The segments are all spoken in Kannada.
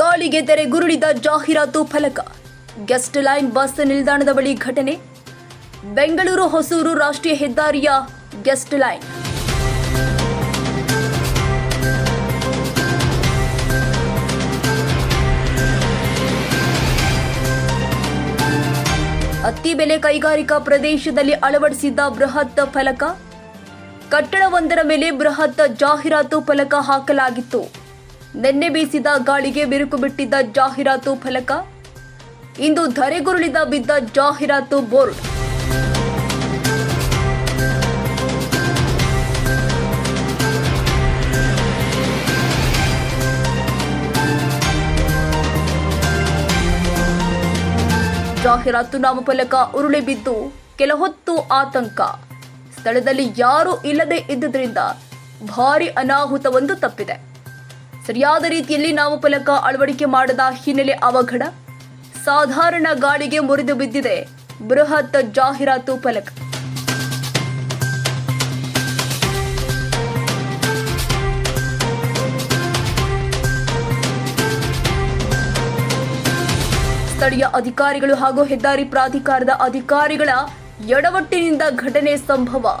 ಗಾಳಿಗೆ ತೆರೆಗುರುಳಿದ ಜಾಹೀರಾತು ಫಲಕ. ಗೆಸ್ಟ್ ಲೈನ್ ಬಸ್ ನಿಲ್ದಾಣದ ಬಳಿ ಘಟನೆ. ಬೆಂಗಳೂರು ಹೊಸೂರು ರಾಷ್ಟ್ರೀಯ ಹೆದ್ದಾರಿಯ ಗೆಸ್ಟ್ ಲೈನ್. ಅತ್ತಿಬೆಲೆ ಕೈಗಾರಿಕಾ ಪ್ರದೇಶದಲ್ಲಿ ಅಳವಡಿಸಿದ್ದ ಬೃಹತ್ ಫಲಕ. ಕಟ್ಟಡವೊಂದರ ಮೇಲೆ ಬೃಹತ್ ಜಾಹೀರಾತು ಫಲಕ ಹಾಕಲಾಗಿತ್ತು. ನಿನ್ನೆ ಬೀಸಿದ ಗಾಳಿಗೆ ಬಿರುಕು ಬಿಟ್ಟಿದ್ದ ಜಾಹೀರಾತು ಫಲಕ? ಇಂದು ಧರೆಗುರುಳಿದ ಬಿದ್ದ ಜಾಹೀರಾತು ಬೋರ್ಡ್. ಜಾಹೀರಾತು ನಾಮಫಲಕ ಉರುಳಿ ಬಿದ್ದು ಕೆಲಹೊತ್ತು ಆತಂಕ. ಸ್ಥಳದಲ್ಲಿ ಯಾರೂ ಇಲ್ಲದೆ ಇದ್ದುದರಿಂದ ಭಾರಿ ಅನಾಹುತವೊಂದು ತಪ್ಪಿದೆ. ಸರಿಯಾದ ರೀತಿಯಲ್ಲಿ ನಾಮಫಲಕ ಅಳವಡಿಕೆ ಮಾಡದ ಹಿನ್ನೆಲೆ ಅವಘಡ. ಸಾಧಾರಣ ಗಾಳಿಗೆ ಮುರಿದು ಬಿದ್ದಿದೆ. ಬೃಹತ್ ಜಾಹೀರಾತು ಫಲಕ. ಸ್ಥಳೀಯ ಅಧಿಕಾರಿಗಳು ಹಾಗೂ ಹೆದ್ದಾರಿ ಪ್ರಾಧಿಕಾರದ ಅಧಿಕಾರಿಗಳ ಎಡವಟ್ಟಿನಿಂದ ಘಟನೆ ಸಂಭವ.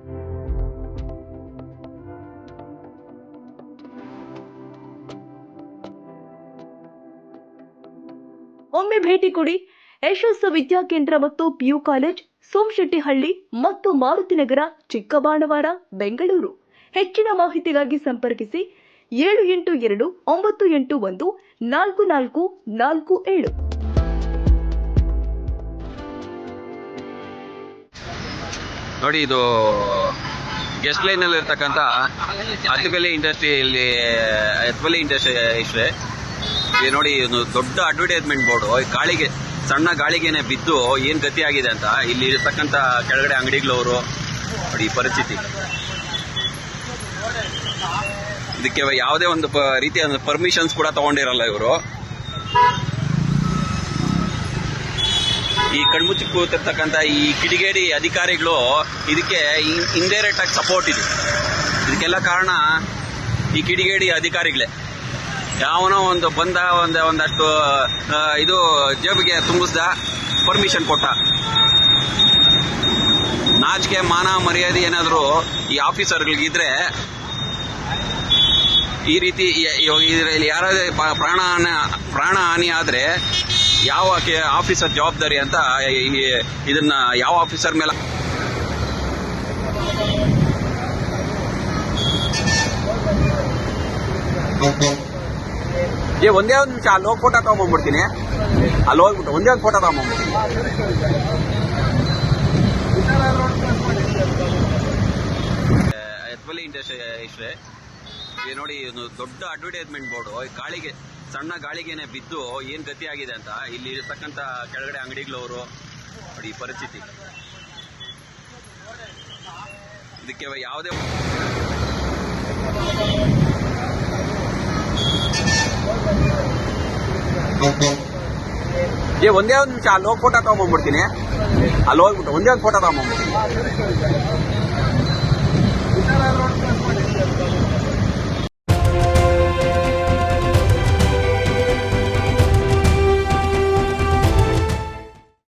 ಒಮ್ಮೆ ಭೇಟಿ ಕೊಡಿ. ಯಶಸ್ಸು ವಿದ್ಯಾಕೇಂದ್ರ ಮತ್ತು ಪಿಯು ಕಾಲೇಜ್, ಸೋಮಶೆಟ್ಟಿಹಳ್ಳಿ ಮತ್ತು ಮಾರುತಿ ನಗರ ಚಿಕ್ಕಬಾಣವಾರ ಬೆಂಗಳೂರು. ಹೆಚ್ಚಿನ ಮಾಹಿತಿಗಾಗಿ ಸಂಪರ್ಕಿಸಿ ಏಳು ಎಂಟು ಎರಡು ಒಂಬತ್ತು ಎಂಟು ಒಂದು ನಾಲ್ಕು ನಾಲ್ಕು ನಾಲ್ಕು ಏಳು. ನೋಡಿ, ಇದು ಗೆಸ್ಟ್ ಲೈನಲ್ಲಿ ಇರ್ತಕ್ಕಂಥ ಅತಿಬೆಲೆ ಇಂಡಸ್ಟ್ರಿ ಇಲ್ಲಿ ಅತಿಬೆಲೆ ಇಂಡಸ್ಟ್ರಿ ಇಷ್ಟೇ ನೋಡಿ, ಒಂದು ದೊಡ್ಡ ಅಡ್ವರ್ಟೈಸ್ಮೆಂಟ್ ಬೋರ್ಡ್ ಗಾಳಿಗೆ, ಸಣ್ಣ ಗಾಳಿಗೆನೆ ಬಿದ್ದು ಏನ್ ಗತಿ ಆಗಿದೆ ಅಂತ. ಇಲ್ಲಿ ಇರತಕ್ಕಂತ ಕೆಳಗಡೆ ಅಂಗಡಿಗಳವರು, ನೋಡಿ ಈ ಪರಿಸ್ಥಿತಿ. ಇದಕ್ಕೆ ಯಾವುದೇ ಒಂದು ರೀತಿಯ ಪರ್ಮಿಷನ್ಸ್ ಕೂಡ ತಗೊಂಡಿರಲ್ಲ ಇವರು. ಈ ಕಣ್ಮುಚ್ಚಿ ಕೂತಿರ್ತಕ್ಕಂಥ ಈ ಕಿಡಿಗೇಡಿ ಅಧಿಕಾರಿಗಳು ಇದಕ್ಕೆ ಇಂಡೈರೆಕ್ಟ್ ಆಗಿ ಸಪೋರ್ಟ್ ಇದೆ. ಇದಕ್ಕೆಲ್ಲ ಕಾರಣ ಈ ಕಿಡಿಗೇಡಿ ಅಧಿಕಾರಿಗಳೇ. ಯಾವನೋ ಒಂದು ಬಂದ, ಒಂದು, ಒಂದಷ್ಟು ಇದು ಜೇಬಿಗೆ ತುಂಬಿಸ್ದ ಪರ್ಮಿಷನ್ ಕೊಟ್ಟ. ನಾಚಿಕೆ, ಮಾನ, ಮರ್ಯಾದೆ ಏನಾದರೂ ಈ ಆಫೀಸರ್ಗಳಿಗಿದ್ರೆ, ಈ ರೀತಿ ಇದರಲ್ಲಿ ಯಾರಾದ್ರೂ ಪ್ರಾಣ ಪ್ರಾಣ ಹಾನಿ ಆದ್ರೆ ಯಾವ ಆಫೀಸರ್ ಜವಾಬ್ದಾರಿ ಅಂತ ಇದನ್ನ ಯಾವ ಆಫೀಸರ್ ಮೇಲೆ ಏ, ಒಂದೇ ಒಂದು ನಿಮಿಷ, ಅಲ್ಲಿ ಹೋಗಿ ಫೋಟೋ ತಗೊಂಬಂದ್ಬಿಡ್ತೀನಿ. ಅಲ್ಲಿ ಹೋಗ್ಬಿಟ್ಟು ಒಂದೇ ಒಂದು ಫೋಟೋ ತಗೊಂಡ್ಬಂದ್ಬಿಡ್ತೀನಿ ಎತ್ವಲಿ ಇಂಡಸ್ಟ್ರಿ ಇಲ್ಲಿ ನೋಡಿ, ಒಂದು ದೊಡ್ಡ ಅಡ್ವರ್ಟೈಸ್ಮೆಂಟ್ ಬೋರ್ಡು ಗಾಳಿಗೆ, ಸಣ್ಣ ಗಾಳಿಗೆನೆ ಬಿದ್ದು ಏನ್ ಗತಿ ಆಗಿದೆ ಅಂತ. ಇಲ್ಲಿ ಇರತಕ್ಕಂತ ಕೆಳಗಡೆ ಅಂಗಡಿಗಳವರು, ನೋಡಿ, ಈ ಪರಿಸ್ಥಿತಿ. ಇದಕ್ಕೆ ಯಾವುದೇ ಏ ಒಂದೇ ಒಂದು ನಿಮಿಷ ಅಲ್ಲಿ ಹೋಗಿ ಫೋಟೋ ತಗೊಂಡ್ಬಂದ್ಬಿಡ್ತೀನಿ ಅಲ್ಲಿ ಹೋಗ್ಬಿಟ್ಟು ಒಂದೇ ಒಂದು ಫೋಟೋ ತಗೊಂಡ್ಬಂದ್ಬಿಡ್ತೀನಿ